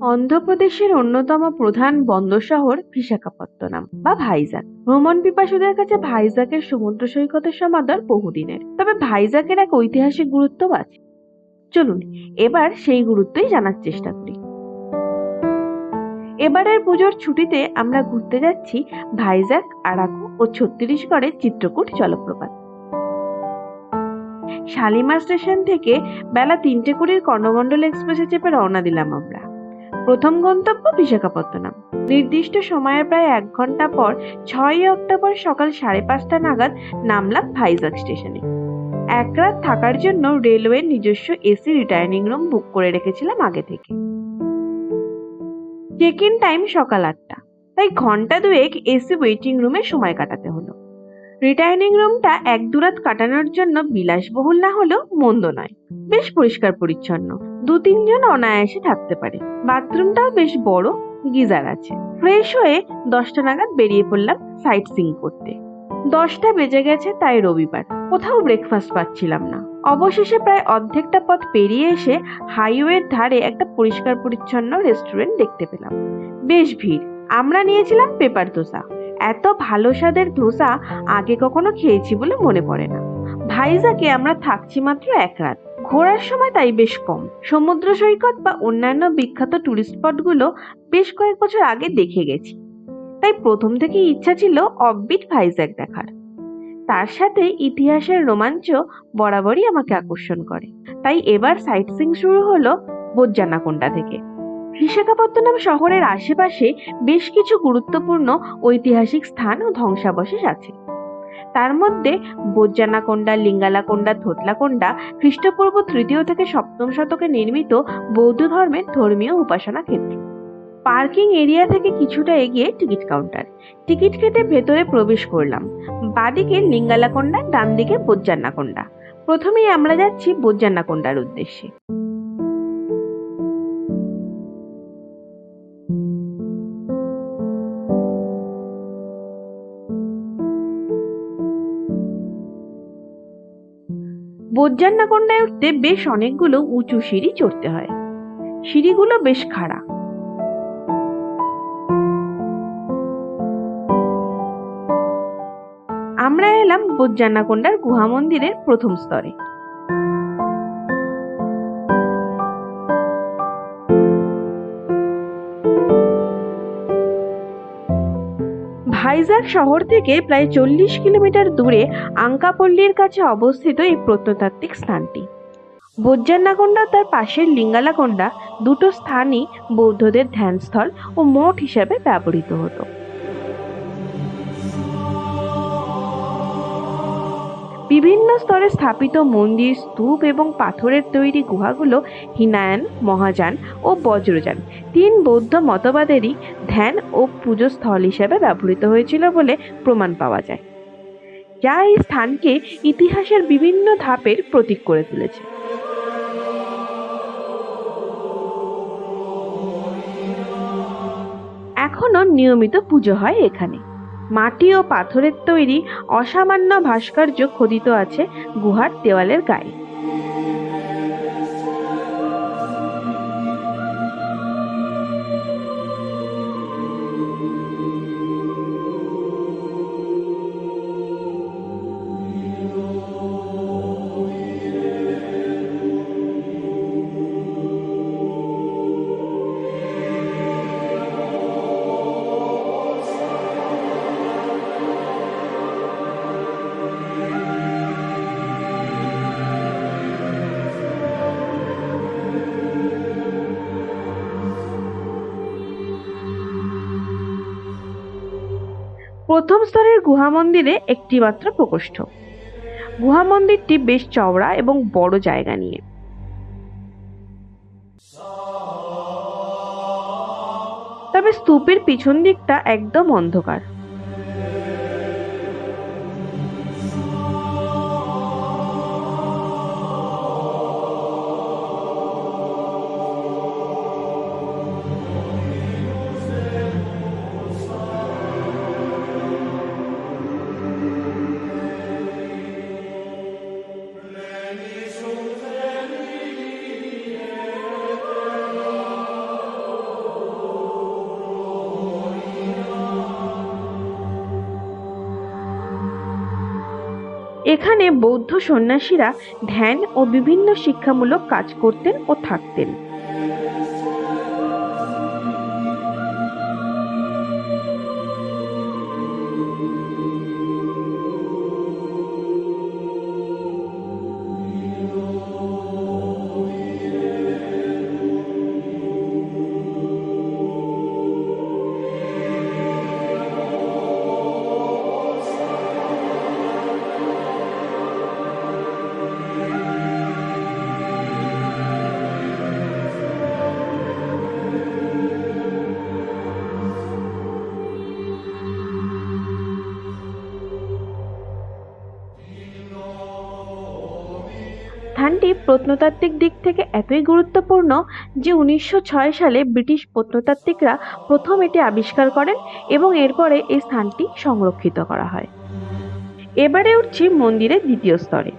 অন্ধ্রপ্রদেশের অন্যতম প্রধান বন্দর শহর বিশাখাপত্তনম বা ভাইজাগ ভ্রমণ পিপাসুদের কাছে ভাইজাকের সমুদ্র সৈকতের সমাদর বহুদিনের। তবে ভাইজাকের এক ঐতিহাসিক গুরুত্ব আছে। চলুন, এবার সেই গুরুত্বই জানার চেষ্টা করি। এবারের পুজোর ছুটিতে আমরা ঘুরতে যাচ্ছি ভাইজাগ আরাকু ও ছত্তিশগড়ের চিত্রকূট জলপ্রপাত। শালিমার স্টেশন থেকে বেলা তিনটে কুড়ির কর্ণমণ্ডল এক্সপ্রেসে চেপে রওনা দিলাম আমরা। প্রথম গন্তব্য বিশাখাপত্তনম। নির্দিষ্ট সময়ের প্রায় এক ঘণ্টা পর ছয়ই অক্টোবর সকাল সাড়ে পাঁচটা নাগাদ নামলাম ভাইজাগ স্টেশনে। এক রাত থাকার জন্য রেলওয়ের নিজস্ব এসি রিটার্নিং রুম বুক করে রেখেছিলাম আগে থেকে। চেক ইন টাইম সকাল আটটা, তাই ঘণ্টা দুয়েক এসি ওয়েটিং রুমে সময় কাটাতে হলো। রিটার্নিং রুমটা এক দুরাত কাটানোর জন্য বিলাসবহুল না হলেও মন্দ নয়, বেশ পরিষ্কার পরিচ্ছন্ন দু তিনজন অনায়াসে থাকতে পারে। বাথরুমটাও বেশ বড়, গিজার আছে। ফ্রেশ হয়ে দশটা নাগাদ বেরিয়ে পড়লাম সাইট সিং করতে। দশটা বেজে গেছে তাই রবিবার, কোথাও ব্রেকফাস্ট পাচ্ছিলাম না। অবশেষে প্রায় অর্ধেকটা পথ পেরিয়ে এসে হাইওয়ের ধারে একটা পরিষ্কার পরিচ্ছন্ন রেস্টুরেন্ট দেখতে পেলাম। বেশ ভিড়, আমরা নিয়েছিলাম পেপার ধোসা এত ভালো স্বাদের ধোসা আগে কখনো খেয়েছি বলে মনে পড়ে না। ভাইজাকে আমরা থাকছি মাত্র এক রাত। ঘোরার সময় তাই বেশ কম। সমুদ্র সৈকত বা অন্যান্য বিখ্যাত টুরিস্ট স্পটগুলো বেশ কয়েক বছর আগে দেখে গেছি। তাই প্রথম থেকে ইচ্ছা ছিল অফবিট ভাইজ্যাক দেখার। তার সাথে ইতিহাসের রোমাঞ্চ বরাবরই আমাকে আকর্ষণ করে। তাই এবার সাইট সিং শুরু হলো বোজ্জানাকোন্ডা থেকে। বিশাখাপত্তনম শহরের আশেপাশে বেশ কিছু গুরুত্বপূর্ণ ঐতিহাসিক স্থান ও ধ্বংসাবশেষ আছে। তার মধ্যে বোজ্জানাকোন্ডা লিঙ্গালাকোন্ডা থোতলাকোন্ডা খ্রিস্টপূর্ব তৃতীয় থেকে সপ্তম শতকে নির্মিত বৌদ্ধ ধর্মের ধর্মীয় উপাসনা ক্ষেত্র। পার্কিং এরিয়া থেকে কিছুটা এগিয়ে টিকিট কাউন্টার। টিকিট কেটে ভেতরে প্রবেশ করলাম। বাদিকে লিঙ্গালাকোন্ডা ডান দিকে বোজ্জান্নাকোন্ডা প্রথমেই আমরা যাচ্ছি বোজ্জান্নাকোন্ডার উদ্দেশ্যে। বোজ্জান্নাকোন্ডায় উঠতে বেশ অনেকগুলো উঁচু সিঁড়ি চড়তে হয়। সিঁড়িগুলো বেশ খাড়া। আমরা এলাম বজ্জান্নাকোন্ডার গুহা মন্দিরের প্রথম স্তরে। শহর থেকে প্রায় চল্লিশ কিলোমিটার দূরে আঙ্কাপল্লির কাছে অবস্থিত এই প্রত্নতাত্ত্বিক স্থানটি। বোজ্জান্নাকোন্ডা তার পাশের লিঙ্গালাকোন্ডা দুটো স্থানই বৌদ্ধদের ধ্যানস্থল ও মঠ হিসাবে ব্যবহৃত হতো। বিভিন্ন স্তরে স্থাপিত মন্দির, স্তূপ এবং পাথরের তৈরি গুহাগুলো হিনায়ান, মহাযান ও বজ্রযান। তিন বৌদ্ধ মতবাদেরই ধ্যান ও পুজো স্থল হিসেবে ব্যবহৃত হয়েছিল বলে প্রমাণ পাওয়া যায়। যা এই স্থানকে ইতিহাসের বিভিন্ন ধাপের প্রতীক করে তুলেছে। এখনও নিয়মিত পুজো হয় এখানে। মাটি ও পাথরের তৈরি অসামান্য ভাস্কর্য খোদিত আছে গুহার দেওয়ালের গায়ে। প্রথম স্তরের গুহা মন্দিরে একটি মাত্র প্রকোষ্ঠ। গুহা মন্দিরটি বেশ চওড়া এবং বড় জায়গা নিয়ে। তবে স্তূপের পিছন দিকটা একদম অন্ধকার। এখানে বৌদ্ধ সন্ন্যাসীরা ধ্যান ও বিভিন্ন শিক্ষামূলক কাজ করতেন ও থাকতেন। স্থানটি প্রত্নতাত্ত্বিক দিক থেকে এতই গুরুত্বপূর্ণ যে উনিশশো ছয় সালে ব্রিটিশ প্রত্নতাত্ত্বিকরা প্রথম এটি আবিষ্কার করেন এবং এরপরে এই স্থানটি সংরক্ষিত করা হয়। এবারে উঠছি মন্দিরের দ্বিতীয় স্তরে।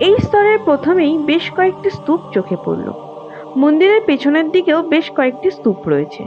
এই স্তরের প্রথমেই বেশ কয়েকটি স্তূপ চোখে পড়ল। মন্দিরের পেছনের দিকেও বেশ কয়েকটি স্তূপ রয়েছে।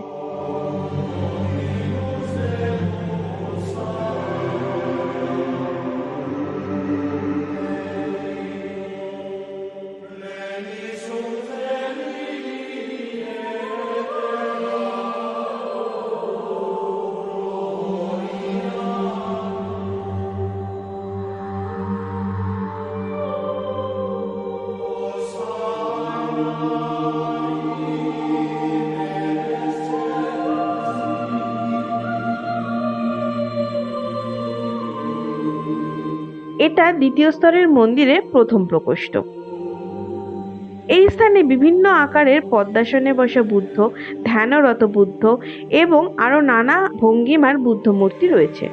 এটা দ্বিতীয় স্তরের মন্দিরে প্রথম প্রকোষ্ঠ। এই স্থানে বিভিন্ন আকারের পদ্মাসনে বসা বুদ্ধ, ধ্যানরত বুদ্ধ এবং আরও নানা ভঙ্গিমার বুদ্ধ মূর্তি রয়েছে।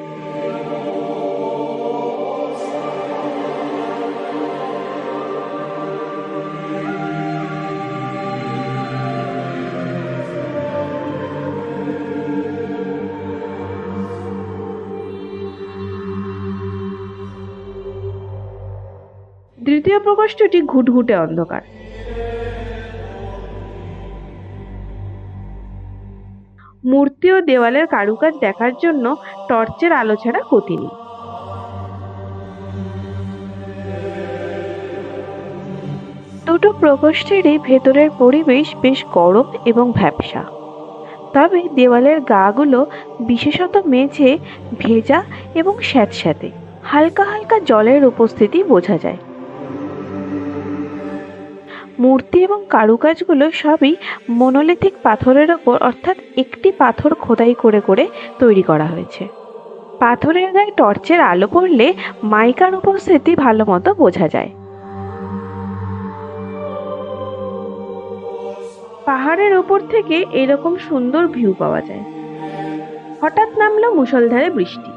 তৃতীয় প্রকোষ্ঠটি ঘুটঘুটে অন্ধকার। মূর্তি ও দেওয়ালের কারুকাজ দেখার জন্য টর্চের আলো ছাড়া গতি নেই। দুটো প্রকোষ্ঠেরই ভেতরের পরিবেশ বেশ গরম এবং ভ্যাপসা তবে দেওয়ালের গাগুলো বিশেষত মেঝে, ভেজা এবং স্যাঁতস্যাঁতে, হালকা হালকা জলের উপস্থিতি বোঝা যায়। মূর্তি এবং কারুকাজগুলো সবই মনোলিথিক পাথরের ওপর, অর্থাৎ একটি পাথর খোদাই করে করে তৈরি করা হয়েছে। পাথরের গায়ে টর্চের আলো পড়লে মাইকার উপস্থিতি ভালো মতো বোঝা যায়। পাহাড়ের ওপর থেকে এরকম সুন্দর ভিউ পাওয়া যায়। হঠাৎ নামলো মুষলধারে বৃষ্টি।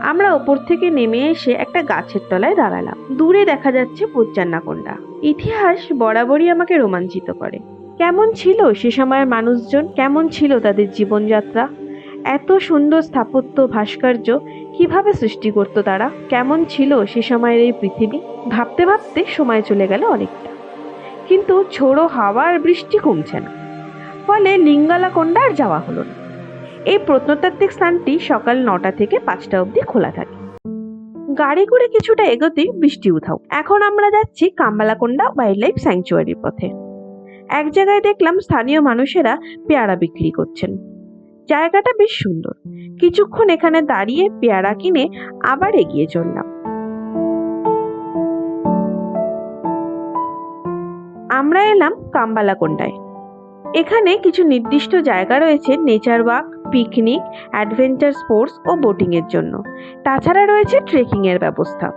আমরা ওপর থেকে নেমে এসে একটা গাছের তলায় দাঁড়ালাম। দূরে দেখা যাচ্ছে পচ্চান্নাকোন্ডা ইতিহাস বরাবরই আমাকে রোমাঞ্চিত করে। কেমন ছিল সে সময়ের মানুষজন? কেমন ছিল তাদের জীবনযাত্রা? এত সুন্দর স্থাপত্য ভাস্কর্য কীভাবে সৃষ্টি করতো তারা? কেমন ছিল সে সময়ের এই পৃথিবী? ভাবতে ভাবতে সময় চলে গেল অনেকটা। কিন্তু ছোড়ো হাওয়া আর বৃষ্টি কমছে না। ফলে লিঙ্গালাকোন্ডা আর যাওয়া হলো না। এই প্রত্নতাত্ত্বিক স্থানটি সকাল নটা থেকে পাঁচটা অবধি খোলা থাকে। গাড়ি করে কিছুটা এগোতেই বৃষ্টি উঠাও এখন আমরা যাচ্ছি কাম্বালাকোন্ডা ওয়াইল্ড লাইফ স্যাংচুয়ারির পথে। এক জায়গায় দেখলাম স্থানীয় মানুষেরা পেয়ারা বিক্রি করছেন। জায়গাটা বেশ সুন্দর। কিছুক্ষণ এখানে দাঁড়িয়ে পেয়ারা কিনে আবার এগিয়ে চললাম। আমরা এলাম কাম্বালাকোন্ডায়। এখানে কিছু নির্দিষ্ট জায়গা রয়েছে nature walk picnic, adventure sports ও বোটিংয়ের জন্য। তাছাড়া রয়েছে ট্রেকিংয়ের ব্যবস্থা।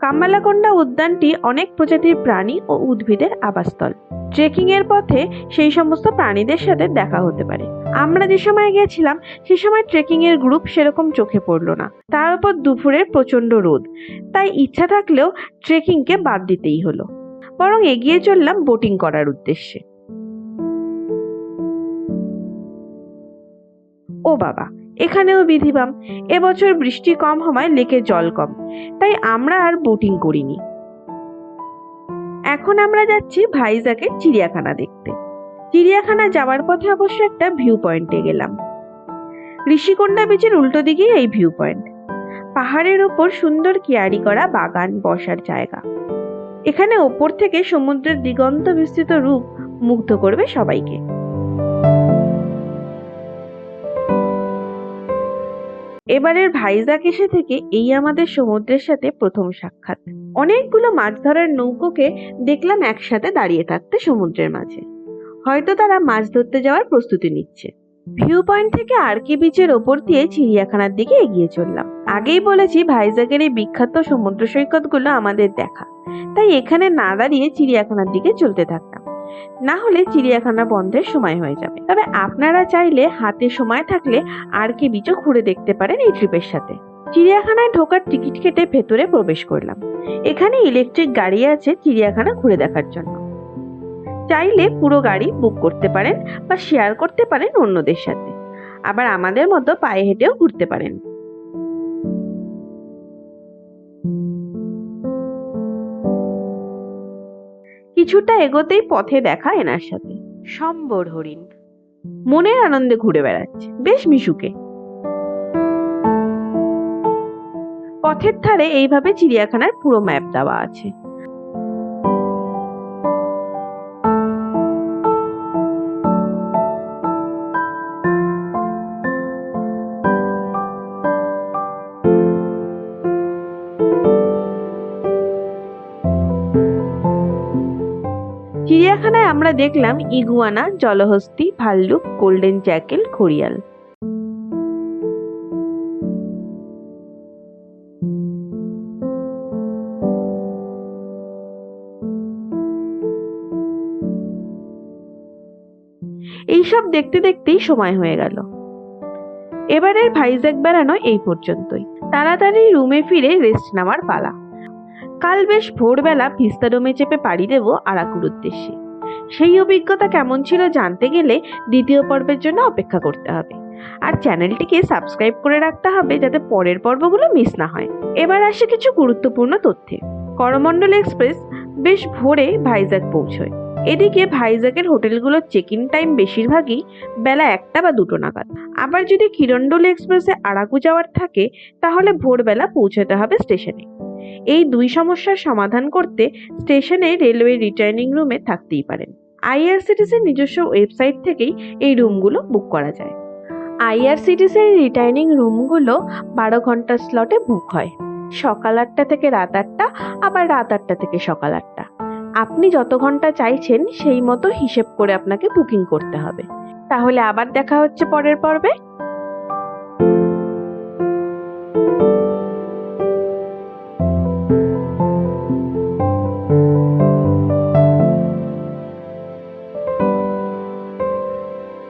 কাম্বালাকোন্ডা উদ্যানটি অনেক প্রজাতির প্রাণী ও উদ্ভিদের আবাসস্থল। ট্রেকিংয়ের পথে সেই সমস্ত প্রাণীদের সাথে দেখা হতে পারে। আমরা যে সময় গেছিলাম, সে সময় ট্রেকিংয়ের গ্রুপ সেরকম চোখে পড়ল না। তার উপর দুপুরের প্রচণ্ড রোদ। তাই ইচ্ছা থাকলেও ট্রেকিংকে বাদ দিতেই হলো। বরং এগিয়ে চললাম বোটিং করার উদ্দেশ্যে। ও বাবা, এখানেও বিধিবাম। এবছর বৃষ্টি কম হওয়ায় লেকে জল কম, তাই আমরা আর বোটিং করিনি। এখন আমরা যাচ্ছি ভাইজাকের চিড়িয়াখানা দেখতে। চিড়িয়াখানা যাওয়ার পথে অবশ্য একটা ভিউ পয়েন্টে গেলাম। ঋষিকন্যা বীচের উল্টো দিকেই এই ভিউ পয়েন্ট পাহাড়ের ওপর সুন্দর কিয়ারি করা বাগান বসার জায়গা। এখানে ওপর থেকে সমুদ্রের দিগন্ত বিস্তৃত রূপ মুগ্ধ করবে সবাইকে। এবারের ভাইজাগ এসে থেকে এই আমাদের সমুদ্রের সাথে প্রথম সাক্ষাৎ। অনেকগুলো মাছ ধরার নৌকোকে দেখলাম একসাথে দাঁড়িয়ে থাকতে সমুদ্রের মাঝে। হয়তো তারা মাছ ধরতে যাওয়ার প্রস্তুতি নিচ্ছে। ভিউ পয়েন্ট থেকে আরকি বিচের ওপর দিয়ে চিড়িয়াখানার দিকে এগিয়ে চললাম। আগেই বলেছি ভাইজাগের এই বিখ্যাত সমুদ্র সৈকতগুলো আমাদের দেখা। তাই এখানে না দাঁড়িয়ে চিড়িয়াখানার দিকে চলতে থাকতাম। না হলে চিড়িয়াখানা বন্ধের সময় হয়ে যাবে। তবে আপনারা চাইলে হাতে সময় থাকলে আর কে বিচও ঘুরে দেখতে পারেন এই ট্রিপের সাথে। চিড়িয়াখানায় ঢোকার টিকিট কেটে ভেতরে প্রবেশ করলাম। এখানে ইলেকট্রিক গাড়ি আছে চিড়িয়াখানা ঘুরে দেখার জন্য। চাইলে পুরো গাড়ি বুক করতে পারেন বা শেয়ার করতে পারেন অন্যদের সাথে। আবার আমাদের মতো পায়ে হেঁটেও ঘুরতে পারেন। কিছুটা এগোতেই পথে দেখা এনার সাথে। সম্বর হরিণ। মনের আনন্দে ঘুরে বেড়াচ্ছে। বেশ মিশুকে। পথের ধারে এইভাবে চিড়িয়াখানার পুরো ম্যাপ দেওয়া আছে। আমরা দেখলাম ইগুয়ানা, জলহস্তি, ভাল্লুক, গোল্ডেন জ্যাকেল, ঘড়িয়াল। এইসব দেখতে দেখতেই সময় হয়ে গেল। এবারের ভাইজ্যাক বেড়ানো এই পর্যন্তই। তাড়াতাড়ি রুমে ফিরে রেস্ট নেওয়ার পালা। কাল বেশ ভোরবেলা ভিস্তাডোমে চেপে পাড়ি দেব আরাকুর উদ্দেশ্যে। সেই অভিজ্ঞতা কেমন ছিল জানতে গেলে দ্বিতীয় পর্বের জন্য অপেক্ষা করতে হবে। আর চ্যানেলটিকে সাবস্ক্রাইব করে রাখতে হবে যাতে পরের পর্বগুলো মিস না হয়। এবার আসে কিছু গুরুত্বপূর্ণ তথ্যে। করমণ্ডল এক্সপ্রেস বেশ ভোরে ভাইজাগ পৌঁছয়। এদিকে ভাইজাগের হোটেলগুলোর চেক ইন টাইম বেশিরভাগই বেলা একটা বা দুটো নাগাদ। আবার যদি কিরণডোলি এক্সপ্রেসে আরাকু যাওয়ার থাকে, তাহলে ভোরবেলা পৌঁছাতে হবে স্টেশনে। এই দুই সমস্যার সমাধান করতে স্টেশনে রেলওয়ে রিটার্নিং রুমে থাকতেই পারেন। আইআরসিটিসির নিজস্ব ওয়েবসাইট থেকেই এই রুমগুলো বুক করা যায়। আইআরসিটিসির রিটার্নিং রুমগুলো বারো ঘণ্টার স্লটে বুক হয়। সকাল আটটা থেকে রাত আটটা, আবার রাত আটটা থেকে সকাল আটটা। আপনি যত ঘণ্টা চাইছেন, সেই মতো হিসেব করে আপনাকে বুকিং করতে হবে। তাহলে আবার দেখা হচ্ছে পরের পর্বে।